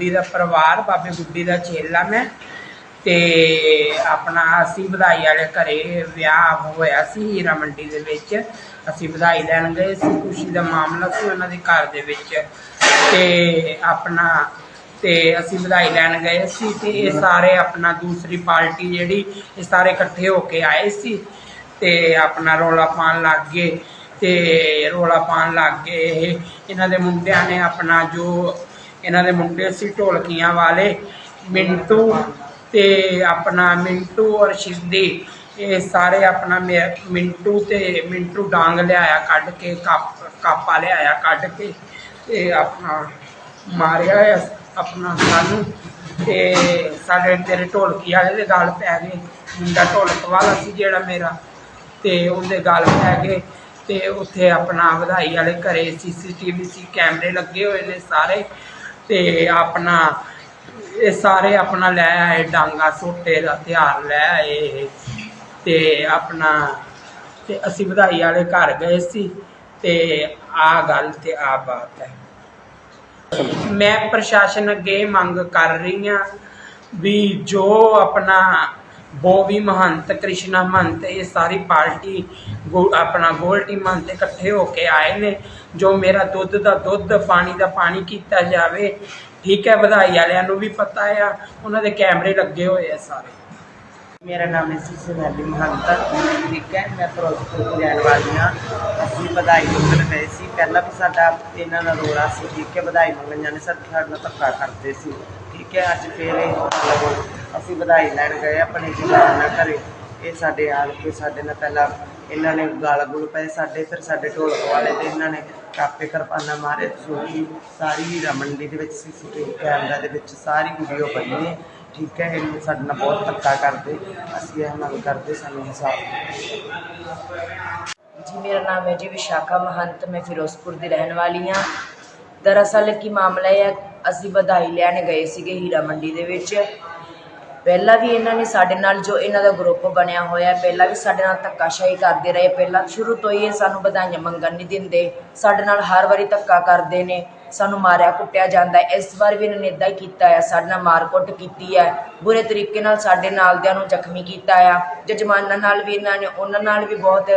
ਗੁੱਡੀ ਦਾ ਪਰਿਵਾਰ, ਬਾਬੇ ਗੁੱਡੀ ਦਾ ਚੇਲਾ ਮੈਂ। ਤੇ ਆਪਣਾ ਅਸੀਂ ਵਧਾਈ ਵਾਲੇ ਘਰੇ ਵਿਆਹ ਹੋਇਆ ਸੀ, ਹੀਰਾ ਮੰਡੀ ਦੇ ਵਿੱਚ। ਅਸੀਂ ਵਧਾਈ ਲੈਣ ਗਏ ਸੀ, ਖੁਸ਼ੀ ਦਾ ਮਾਮਲਾ ਸੀ ਉਹਨਾਂ ਦੇ ਘਰ ਦੇ ਵਿੱਚ। ਤੇ ਆਪਣਾ, ਤੇ ਅਸੀਂ ਵਧਾਈ ਲੈਣ ਗਏ ਸੀ ਤੇ ਇਹ ਸਾਰੇ ਆਪਣਾ ਦੂਸਰੀ ਪਾਰਟੀ ਜਿਹੜੀ, ਇਹ ਸਾਰੇ ਇਕੱਠੇ ਹੋ ਕੇ ਆਏ ਸੀ। ਤੇ ਆਪਣਾ ਰੋਲਾ ਪਾਉਣ ਲੱਗ ਗਏ। ਤੇ ਰੋਲਾ ਪਾਉਣ ਲੱਗ ਗਏ ਇਹ। ਇਹਨਾਂ ਦੇ ਮੁੰਡਿਆਂ ਨੇ ਆਪਣਾ ਜੋ ਇਹਨਾਂ ਦੇ ਮੁੰਡੇ ਸੀ ਢੋਲਕੀਆਂ ਵਾਲੇ, ਮਿੰਟੂ ਤੇ ਆਪਣਾ ਮਿੰਟੂ ਔਰ ਸ਼ਿੰਦੀ। ਇਹ ਸਾਰੇ ਆਪਣਾ ਮੇ- ਮਿੰਟੂ ਤੇ ਮਿੰਟੂ ਡਾਂਗ ਲਿਆਇਆ ਕੱਢ ਕੇ, ਕੱਪ, ਕਾਪਾ ਲਿਆਇਆ ਕੱਢ ਕੇ ਤੇ ਆਪਣਾ ਮਾਰਿਆ ਹੈ ਆਪਣਾ ਸਾਨੂੰ ਤੇ ਸਾਡੇ ਤੇਰੇ ਢੋਲਕੀ ਵਾਲੇ ਦੇ ਗਲ ਪੈ ਗਏ। ਮੁੰਡਾ ਢੋਲਕ ਵਾਲਾ ਸੀ ਜਿਹੜਾ ਮੇਰਾ ਤੇ ਉਹਦੇ ਗਲ ਪੈ ਗਏ ਤੇ ਉੱਥੇ ਆਪਣਾ ਵਧਾਈ ਵਾਲੇ ਘਰੇ ਸੀਸੀਟੀਵੀ, ਸੀ ਕੈਮਰੇ ਲੱਗੇ ਹੋਏ ਨੇ ਸਾਰੇ। ਤੇ ਆਪਣਾ, ਇਹ ਸਾਰੇ ਆਪਣਾ ਲੈ ਆਏ, ਡਾਂਗਾ ਸੋਟੇ ਦਾ ਹਥਿਆਰ ਲੈ ਆਏ ਤੇ ਆਪਣਾ, ਤੇ ਅਸੀਂ ਵਧਾਈ ਵਾਲੇ ਘਰ ਗਏ ਸੀ ਤੇ ਆ ਗੱਲ ਤੇ ਆ ਬਾਤ ਹੈ। ਮੈਂ ਪ੍ਰਸ਼ਾਸਨ ਅੱਗੇ ਮੰਗ ਕਰ ਰਹੀ ਹਾਂ ਵੀ ਜੋ ਆਪਣਾ ਬੋਬੀ ਮਹੰਤ, ਕ੍ਰਿਸ਼ਨਾ ਮਹੰਤ, ਇਹ ਸਾਰੀ ਪਾਰਟੀ ਗੋ- ਆਪਣਾ ਗੋਲਟੀ ਮਹੰਤ ਇਕੱਠੇ ਹੋ ਕੇ ਆਏ ਨੇ। ਜੋ ਮੇਰਾ ਦੁੱਧ ਦਾ ਦੁੱਧ, ਪਾਣੀ ਦਾ ਪਾਣੀ ਕੀਤਾ ਜਾਵੇ, ਠੀਕ ਹੈ, ਵਧਾਈ ਵਾਲਿਆਂ ਨੂੰ ਵੀ ਪਤਾ ਆ। ਉਹਨਾਂ ਦੇ ਕੈਮਰੇ ਲੱਗੇ ਹੋਏ ਆ ਸਾਰੇ। ਮੇਰਾ ਨਾਮ ਹੈ ਸੁਨੈਲੀ ਮਹੰਤਾ, ਠੀਕ ਹੈ, ਮੈਂ ਫਿਰੋਜ਼ਪੁਰ ਦੀ ਰਹਿਣ ਵਾਲੀ ਹਾਂ। ਅਸੀਂ ਵਧਾਈ ਮੰਗਣ ਗਏ ਸੀ। ਪਹਿਲਾਂ ਵੀ ਸਾਡਾ ਇਹਨਾਂ ਨਾਲ ਰੋਲਾ ਸੀ, ਠੀਕ ਹੈ, ਵਧਾਈ ਮੰਗਣ ਜਾਂਦੇ ਸਰ ਸਾਡੇ ਨਾਲ ਧੱਕਾ ਕਰਦੇ ਸੀ, ਠੀਕ ਹੈ, ਅੱਜ ਫੇਰ ਇਹ ਮਤਲਬ ਅਸੀਂ ਵਧਾਈ ਲੈਣ ਗਏ ਆਪਣੇ ਜਵਾਨ ਨਾਲ ਘਰੇ। ਇਹ ਸਾਡੇ ਆਲ ਕੇ ਸਾਡੇ ਨਾਲ ਪਹਿਲਾਂ ਇਹਨਾਂ ਨੇ ਗਾਲ ਗੁਲ ਪਏ ਸਾਡੇ, ਫਿਰ ਸਾਡੇ ਢੋਲਕ ਵਾਲੇ ਤੇ ਇਹਨਾਂ ਨੇ ਕਾਪੇ ਕਰਪਾਨਾ ਮਾਰੇ ਸੋਕੀ ਸਾਰੀ ਹੀਰਾ ਮੰਡੀ ਦੇ ਵਿੱਚ ਸੀਸੀਟੀਵੀ ਕੈਮਰਾ ਦੇ ਵਿੱਚ ਸਾਰੀ ਵੀਡੀਓ ਪਈ ਹੈ। ਠੀਕ ਹੈ, ਇਹ ਸਾਡੇ ਨਾਲ ਬਹੁਤ ਧੱਕਾ ਕਰਦੇ, ਅਸੀਂ ਇਹ ਮੰਗ ਕਰਦੇ ਸਾਨੂੰ ਇਨਸਾਫ ਜੀ, ਮੇਰਾ ਨਾਮ ਹੈ ਜੀ ਵਿਸ਼ਾਖਾ ਮਹੰਤ, ਮੈਂ ਫਿਰੋਜ਼ਪੁਰ ਦੀ ਰਹਿਣ ਵਾਲੀ ਹਾਂ। ਦਰਅਸਲ ਕੀ ਮਾਮਲਾ ਇਹ ਹੈ, ਅਸੀਂ ਵਧਾਈ ਲੈਣ ਗਏ ਸੀਗੇ ਹੀਰਾ ਮੰਡੀ ਦੇ ਵਿੱਚ। ਪਹਿਲਾਂ ਵੀ ਇਹਨਾਂ ਨੇ ਸਾਡੇ ਨਾਲ ਜੋ ਇਹਨਾਂ ਦਾ ਗਰੁੱਪ ਬਣਿਆ ਹੋਇਆ, ਪਹਿਲਾਂ ਵੀ ਸਾਡੇ ਨਾਲ ਧੱਕਾਸ਼ਾਹੀ ਕਰਦੇ ਰਹੇ, ਪਹਿਲਾਂ ਸ਼ੁਰੂ ਤੋਂ ਹੀ ਇਹ ਸਾਨੂੰ ਵਧਾਈਆਂ ਮੰਗਣ ਨਹੀਂ ਦਿੰਦੇ। ਸਾਡੇ ਨਾਲ ਹਰ ਵਾਰੀ ਧੱਕਾ ਕਰਦੇ ਨੇ, ਸਾਨੂੰ ਮਾਰਿਆ ਕੁੱਟਿਆ ਜਾਂਦਾ ਇਸ ਵਾਰ ਵੀ ਇਹਨਾਂ ਨੇ ਇਦਾਂ ਹੀ ਕੀਤਾ ਆ, ਸਾਡੇ ਨਾਲ ਮਾਰਕੁੱਟ ਕੀਤੀ ਹੈ ਬੁਰੇ ਤਰੀਕੇ ਨਾਲ ਸਾਡੇ ਨਾਲਦਿਆਂ ਨੂੰ ਜ਼ਖਮੀ ਕੀਤਾ ਆ। ਜਜਮਾਨਾਂ ਨਾਲ ਵੀ ਇਹਨਾਂ ਨੇ, ਉਹਨਾਂ ਨਾਲ ਵੀ ਬਹੁਤ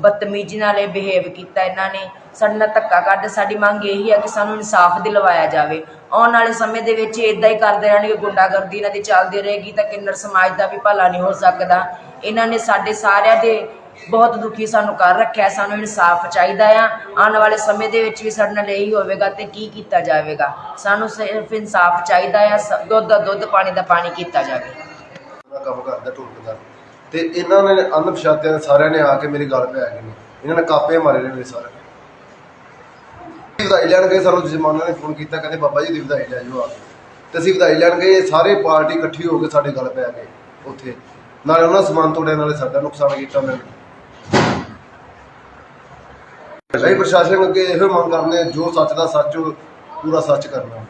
ਬਦਤਮੀਜ਼ੀ ਨਾਲ ਇਹ ਬਿਹੇਵ ਕੀਤਾ ਇਹਨਾਂ ਨੇ। ਸਾਡੇ ਨਾਲ ਧੱਕਾ ਕੱਢ, ਸਾਡੀ ਮੰਗ ਇਹੀ ਹੈ ਕਿ ਸਾਨੂੰ ਇਨਸਾਫ ਦਿਲਵਾਇਆ ਜਾਵੇ। ਆਉਣ ਵਾਲੇ ਸਮੇਂ ਦੇ ਵਿੱਚ ਇਦਾਂ ਹੀ ਕਰਦੇ ਰਹਿਣਗੇ, ਗੁੰਡਾਗਰਦੀ ਇਹਨਾਂ ਦੀ ਚੱਲਦੀ ਰਹੇਗੀ ਤਾਂ ਕਿੰਨਰ ਸਮਾਜ ਦਾ ਵੀ ਭਲਾ ਨਹੀਂ ਹੋ ਸਕਦਾ। ਇਹਨਾਂ ਨੇ ਸਾਡੇ ਸਾਰਿਆਂ ਦੇ ਬਹੁਤ ਦੁਖੀ ਸਾਨੂੰ ਕਰ ਰੱਖਿਆ, ਸਾਨੂੰ ਇਨਸਾਫ ਚਾਹੀਦਾ ਆ। ਆਉਣ ਵਾਲੇ ਸਮੇਂ ਦੇ ਵਿੱਚ ਵੀ ਸਾਡੇ ਨਾਲ ਇਹੀ ਹੋਵੇਗਾ ਤੇ ਕੀ ਕੀਤਾ ਜਾਵੇਗਾ। ਸਾਨੂੰ ਸਿਰਫ ਇਨਸਾਫ ਚਾਹੀਦਾ ਆ, ਦੁੱਧ ਦਾ ਦੁੱਧ, ਪਾਣੀ ਦਾ ਪਾਣੀ ਕੀਤਾ ਜਾਵੇ। ਕੰਮ ਕਰਦਾ, ਢੋਲਕ ਦਾ। ਤੇ ਇਹਨਾਂ ਨੇ ਅਨਪਛਾਤਿਆਂ ਸਾਰਿਆਂ ਨੇ ਆ ਕੇ ਮੇਰੀ ਗੱਲ ਪੈ ਗਏ ਇਹਨਾਂ ਨੇ ਕਾਪੇ ਮਾਰੇ ਨੇ ਮੇਰੇ ਸਾਰੇ ਵਧਾਈ ਲੈਣ ਗਏ, ਸਾਨੂੰ ਜਮਾਨਾ ਨੇ ਫੋਨ ਕੀਤਾ, ਕਹਿੰਦੇ ਬਾਬਾ ਜੀ ਦੀ ਵਧਾਈ ਲੈ ਜਾਓ ਆ ਕੇ। ਤੇ ਅਸੀਂ ਵਧਾਈ ਲੈਣ ਗਏ, ਸਾਰੇ ਪਾਰਟੀ ਇਕੱਠੀ ਹੋ ਕੇ ਸਾਡੇ ਗੱਲ ਪੈ ਗਏ ਉੱਥੇ। ਨਾਲੇ ਉਹਨਾਂ ਦਾ ਸਮਾਨ ਤੋੜਿਆ, ਨਾਲੇ ਸਾਡਾ ਨੁਕਸਾਨ ਕੀਤਾ ਉਹਨਾਂ ਨੇ। ਅਸੀਂ ਪ੍ਰਸ਼ਾਸਨ ਅੱਗੇ ਇਹੋ ਮੰਗ ਕਰਦੇ ਜੋ ਸੱਚ ਦਾ ਸੱਚ ਪੂਰਾ ਸੱਚ ਕਰਨਾ।